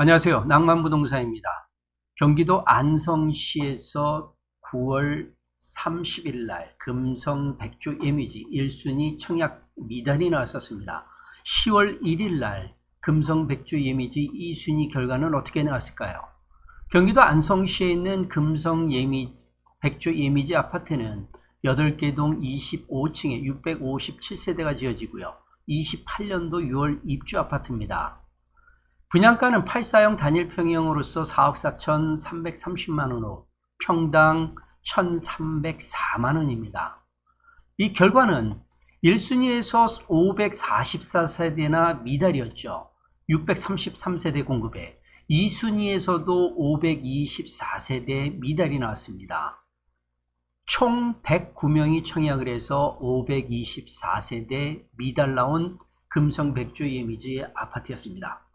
안녕하세요. 낭만부동산입니다. 경기도 안성시에서 9월 30일 날 금성 백조 예미지 1순위 청약 미단이 나왔었습니다. 10월 1일 날 금성 백조 예미지 2순위 결과는 어떻게 나왔을까요? 경기도 안성시에 있는 금성 예미 백조 예미지 아파트는 8개 동 25층에 657세대가 지어지고요. 28년도 6월 입주 아파트입니다. 분양가는 8사형 단일 평형으로서 4억 4,330만 원으로 평당 1,304만 원입니다. 이 결과는 1순위에서 544세대나 미달이었죠. 633세대 공급에 2순위에서도 524세대 미달이 나왔습니다. 총 109명이 청약을 해서 524세대 미달 나온 금성 백조 예미지의 아파트였습니다.